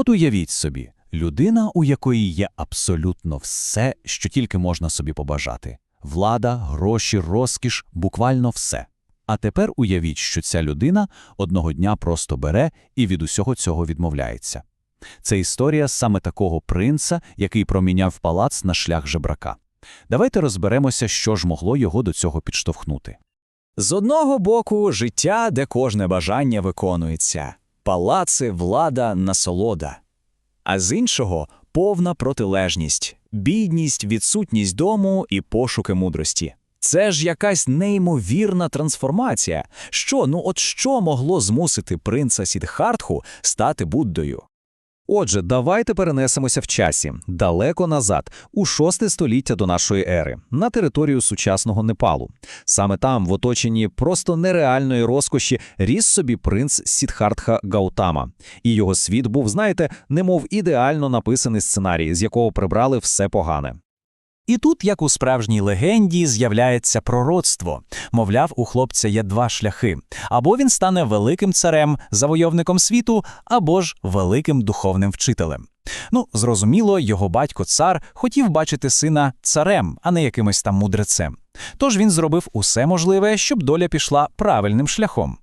От уявіть собі, людина, у якої є абсолютно все, що тільки можна собі побажати. Влада, гроші, розкіш, буквально все. А тепер уявіть, що ця людина одного дня просто бере і від усього цього відмовляється. Це історія саме такого принца, який проміняв палац на шлях жебрака. Давайте розберемося, що ж могло його до цього підштовхнути. З одного боку, життя, де кожне бажання виконується, палаци, влада, насолода. А з іншого повна протилежність, бідність, відсутність дому і пошуки мудрості. Це ж якась неймовірна трансформація. Що, ну от що могло змусити принца Сідхартху стати Буддою? Отже, давайте перенесемося в часі, далеко назад, у шосте століття до нашої ери, на територію сучасного Непалу. Саме там, в оточенні просто нереальної розкоші, ріс собі принц Сідхартха Гаутама. І його світ був, знаєте, немов ідеально написаний сценарій, з якого прибрали все погане. І тут, як у справжній легенді, з'являється пророцтво. Мовляв, у хлопця є два шляхи: або він стане великим царем, завойовником світу, або ж великим духовним вчителем. Ну, зрозуміло, його батько цар хотів бачити сина царем, а не якимось там мудрецем. Тож він зробив усе можливе, щоб доля пішла правильним шляхом.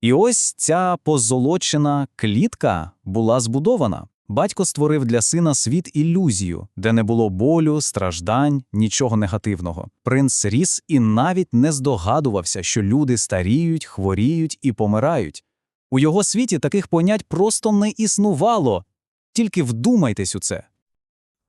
І ось ця позолочена клітка була збудована. Батько створив для сина світ ілюзію, де не було болю, страждань, нічого негативного. Принц ріс і навіть не здогадувався, що люди старіють, хворіють і помирають. У його світі таких понять просто не існувало. Тільки вдумайтесь у це.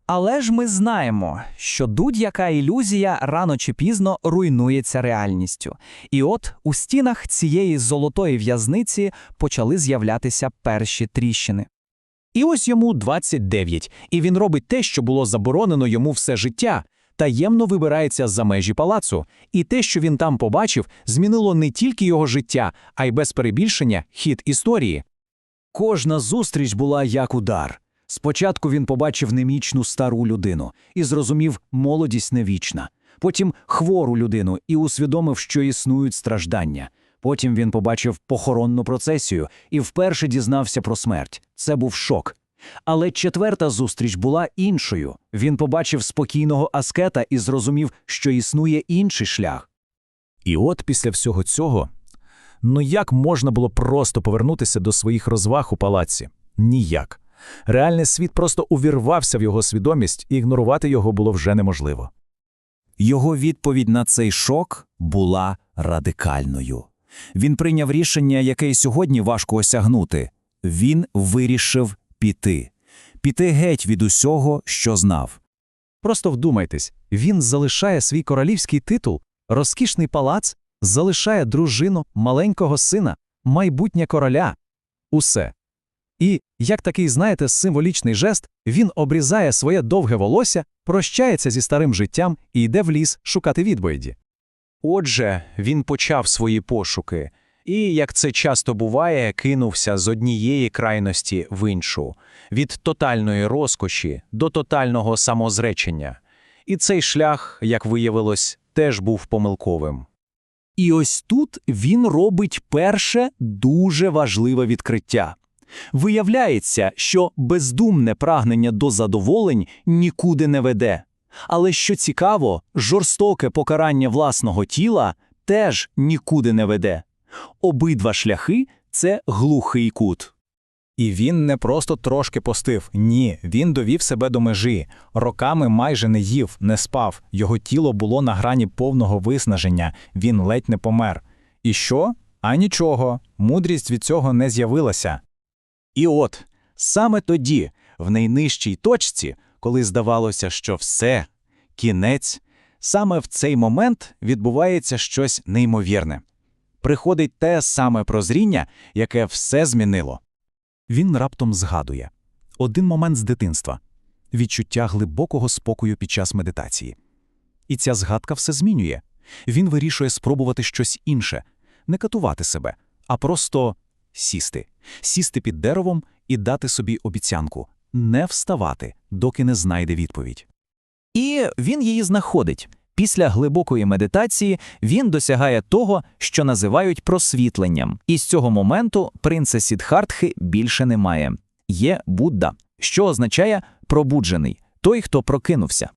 Але ж ми знаємо, що будь-яка ілюзія рано чи пізно руйнується реальністю. І от у стінах цієї золотої в'язниці почали з'являтися перші тріщини. І ось йому 29, і він робить те, що було заборонено йому все життя, таємно вибирається за межі палацу, і те, що він там побачив, змінило не тільки його життя, а й без перебільшення хід історії. Кожна зустріч була як удар. Спочатку він побачив немічну стару людину і зрозумів, молодість не вічна. Потім хвору людину і усвідомив, що існують страждання. Потім він побачив похоронну процесію і вперше дізнався про смерть. Це був шок. Але четверта зустріч була іншою. Він побачив спокійного аскета і зрозумів, що існує інший шлях. І от після всього цього, ну як можна було просто повернутися до своїх розваг у палаці? Ніяк. Реальний світ просто увірвався в його свідомість, і ігнорувати його було вже неможливо. Його відповідь на цей шок була радикальною. Він прийняв рішення, яке й сьогодні важко осягнути. Він вирішив піти, піти геть від усього, що знав. Просто вдумайтесь, він залишає свій королівський титул, розкішний палац, залишає дружину, маленького сина, майбутнє короля. Усе. І, як такий, знаєте, символічний жест, він обрізає своє довге волосся, прощається зі старим життям і йде в ліс шукати відповіді. Отже, він почав свої пошуки, і, як це часто буває, кинувся з однієї крайності в іншу, від тотальної розкоші до тотального самозречення. І цей шлях, як виявилось, теж був помилковим. І ось тут він робить перше дуже важливе відкриття. Виявляється, що бездумне прагнення до задоволень нікуди не веде. Але що цікаво, жорстоке покарання власного тіла теж нікуди не веде. Обидва шляхи це глухий кут. І він не просто трошки постив. Ні, він довів себе до межі. Роками майже не їв, не спав. Його тіло було на грані повного виснаження, він ледь не помер. І що? А нічого, мудрість від цього не з'явилася. І от саме тоді, в найнижчій точці, коли здавалося, що все, кінець, саме в цей момент відбувається щось неймовірне. Приходить те саме прозріння, яке все змінило. Він раптом згадує один момент з дитинства відчуття глибокого спокою під час медитації. І ця згадка все змінює. Він вирішує спробувати щось інше, не катувати себе, а просто сісти, сісти під деревом і дати собі обіцянку не вставати, доки не знайде відповідь. І він її знаходить. Після глибокої медитації він досягає того, що називають просвітленням. І з цього моменту принца Сідхартхи більше немає. є Будда, що означає пробуджений, той, хто прокинувся.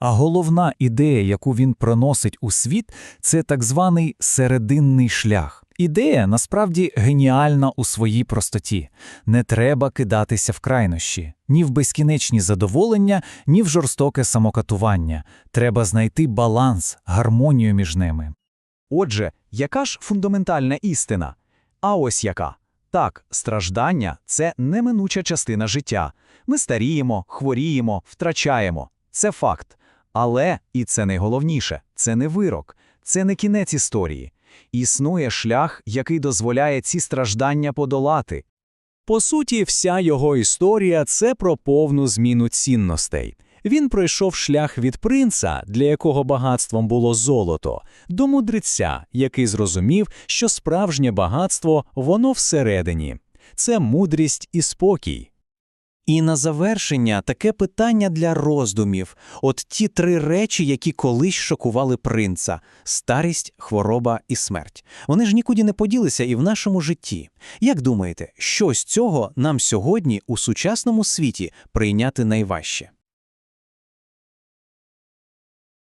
А головна ідея, яку він проносить у світ, це так званий серединний шлях. Ідея насправді геніальна у своїй простоті. Не треба кидатися в крайнощі, ні в безкінечні задоволення, ні в жорстоке самокатування. Треба знайти баланс, гармонію між ними. Отже, яка ж фундаментальна істина? А ось яка. Так, страждання – це неминуча частина життя. Ми старіємо, хворіємо, втрачаємо. Це факт. Але, і це найголовніше, це не вирок, це не кінець історії. Існує шлях, який дозволяє ці страждання подолати. По суті, вся його історія це про повну зміну цінностей. Він пройшов шлях від принца, для якого багатством було золото, до мудреця, який зрозумів, що справжнє багатство воно всередині. Це мудрість і спокій. І на завершення таке питання для роздумів. От ті три речі, які колись шокували принца: старість, хвороба і смерть. Вони ж нікуди не поділися і в нашому житті. Як думаєте, що з цього нам сьогодні у сучасному світі прийняти найважче?